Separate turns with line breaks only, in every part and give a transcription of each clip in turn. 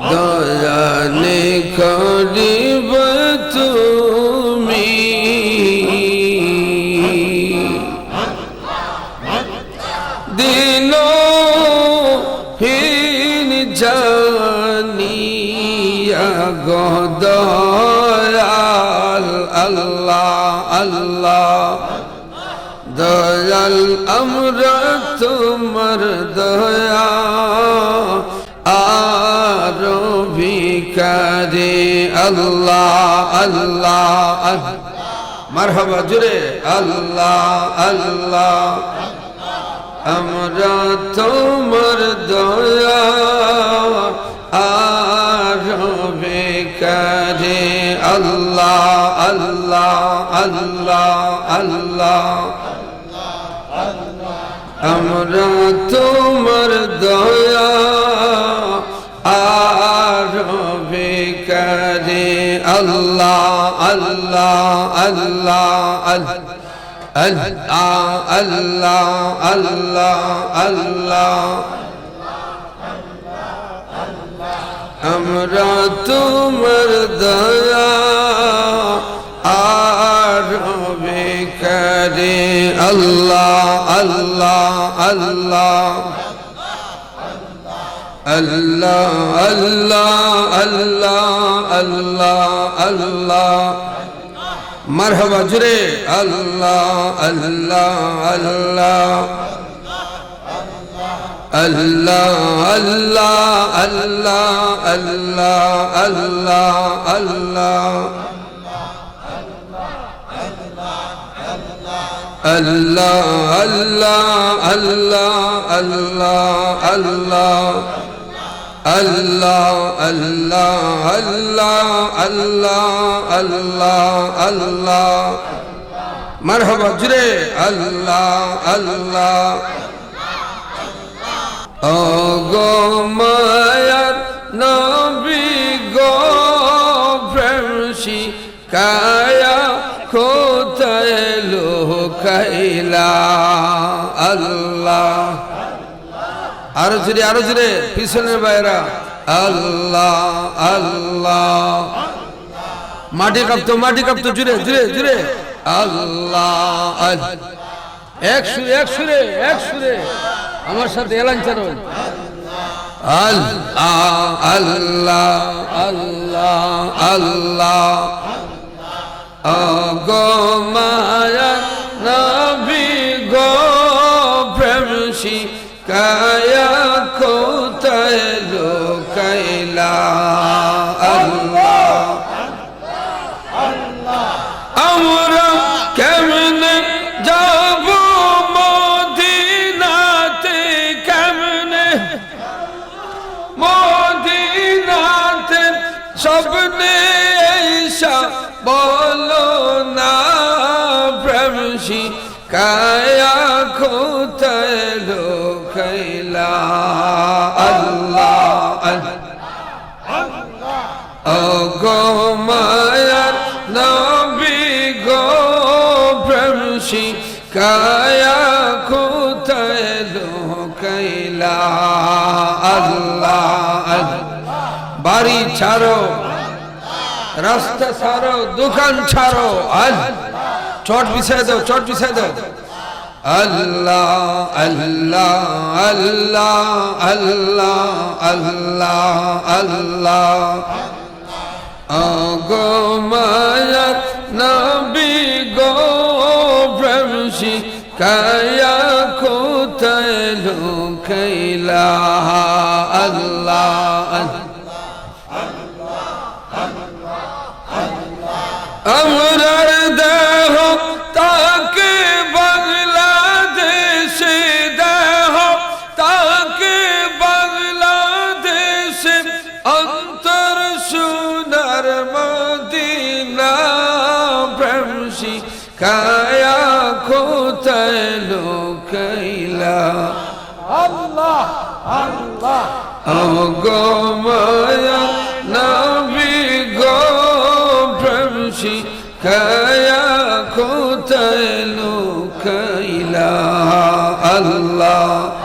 দয়ালে করিব তুমি দিন হীন জানিয়া গদয়াল আল্লাহ আল্লাহ দয়াল আমরা তোমার দয়া ভিকারে আল্লাহ আল্লাহ। মারহাবা, জুড়ে। আল্লাহ আল্লাহ। আমরা তোমার দয়া আর বেকারে আল্লাহ আল্লাহ আল্লাহ আল্লাহ। আমরা তোমার দয়া আল্লাহ আল্লাহ আল্লাহ আল্লাহ আল্লাহ আল্লাহ আল্লাহ। আমরা তোমার দয়া, আর বেকারে আল্লাহ আল্লাহ আল্লাহ। আল্লাহ আল্লাহ আল্লাহ আল্লাহ আল্লাহ মারহাবা জুড়ে আল্লাহ আল্লাহ আল্লাহ আল্লাহ আল্লাহ আল্লাহ আল্লাহ আল্লাহ আল্লাহ আল্লাহ আল্লাহ আল্লাহ আল্লাহ আল্লাহ আল্লাহ আল্লাহ আল্লাহ আল্লাহ আল্লাহ আল্লাহ। মারহাবা, জুড়ে। আল্লাহ আল্লাহ। ও গো মায়ার নবী গো প্রেমসি কায়া কোথায় লোকাইলা? আল্লাহ। আরও জুড়ে আরও জুড়ে পিছনের বাইরা আল্লাহ আল্লাহ। মাটি কাঁপতো মাটি কাঁপতো জুড়ে জুড়ে জুড়ে আল্লাহ এক সুরে এক সুরে এক সুরে। আমার সাথে এলান চারণ আল্লাহ আল্লাহ আল্লাহ আল্লাহ। গো মায়া নবী গো প্রেমসি কায়া স্বপ্নে এইসা বলো না প্রেমসি কায়া কোথায় লোকাইলা? আল্লাহ ও গো মায়ার নবী গো প্রেমসি কায়া কোথায় লোকাইলা? আল্লাহ। ছাড়ো। রাস্তা ছাড়ো, দোকান ছাড়ো। আল। চট বিছাই দাও, চট বিছাই দাও। আল্লাহ আল্লাহ আল্লাহ আল্লাহ আল্লাহ আল্লাহ। গো মায়ার নবী গো প্রেমসি কায়া কোথায় লুকাইলা? আল্লাহ। অন্তর সোনার মদিনা প্রেমসি কায়া কোথায় লোকাইলা?
আল্লাহ আল্লাহ।
গো মায়া নবী গো প্রেমসি কায়া কোথায় লোকাইলা? আল্লাহ।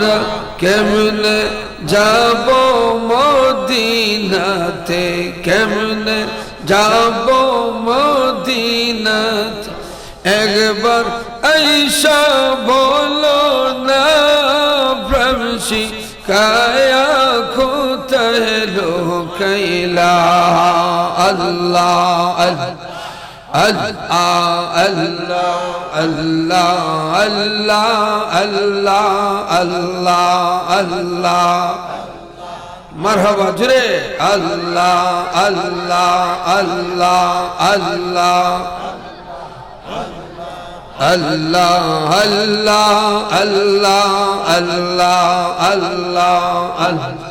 আমরা কেমনে যাব মদিনাতে? কেমনে যাব মদিনাত? একবার ঐশা বলো না ভ্রমশি কায়া খুতলো কৈলা আল্লাহ আল্লাহ। الله الله الله الله الله الله الله مرحبا جري الله الله الله الله الله الله الله الله الله الله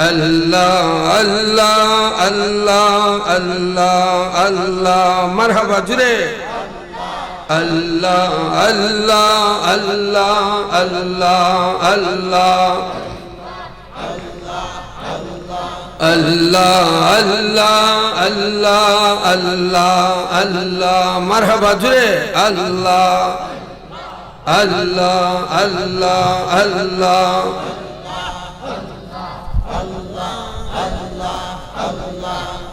الله الله الله الله الله مرحبا جري الله الله الله الله الله الله الله الله الله الله مرحبا جري الله الله الله الله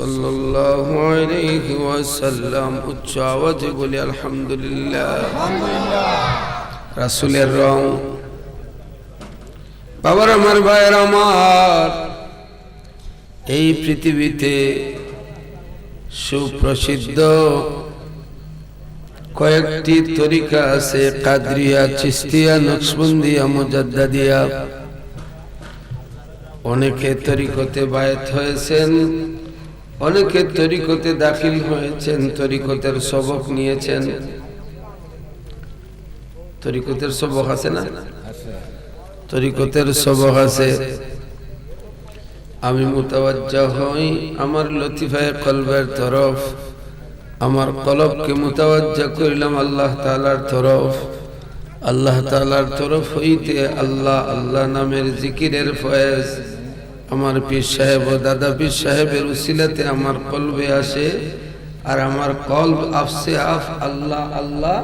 সাল্লাল্লাহু আলাইহি ওয়াসাল্লাম উচ্চ রাসুলের রং। বাবার আমার, ভাইয়ের আমার, এই পৃথিবীতে সুপ্রসিদ্ধ কয়েকটি তরিকা আছে, কাদরিয়া, চিস্তিয়া নকশবন্দিয়া মোজাদ্দাদিয়া অনেকে তরিকতে বায়ত হয়েছেন। অনেকে তরিকতে দাখিল হয়েছেন, তরিকতের সবক নিয়েছেন। তরিকতের সবক আছে না? তরিকতের সবক আছে। আমি মুতাবাজ্জা হই আমার লতিফায় কলবের তরফ। আমার কলবকে মুতাবাজ্জা করিলাম আল্লাহ তালার তরফ। আল্লাহ তালার তরফ হইতে আল্লাহ আল্লাহ নামের জিকিরের ফয়েজ। আমার পীর সাহেব ও দাদা পীর সাহেবের উসিলাতে আমার কলবে আসে আর আমার কলব আফসে আফ আল্লাহ আল্লাহ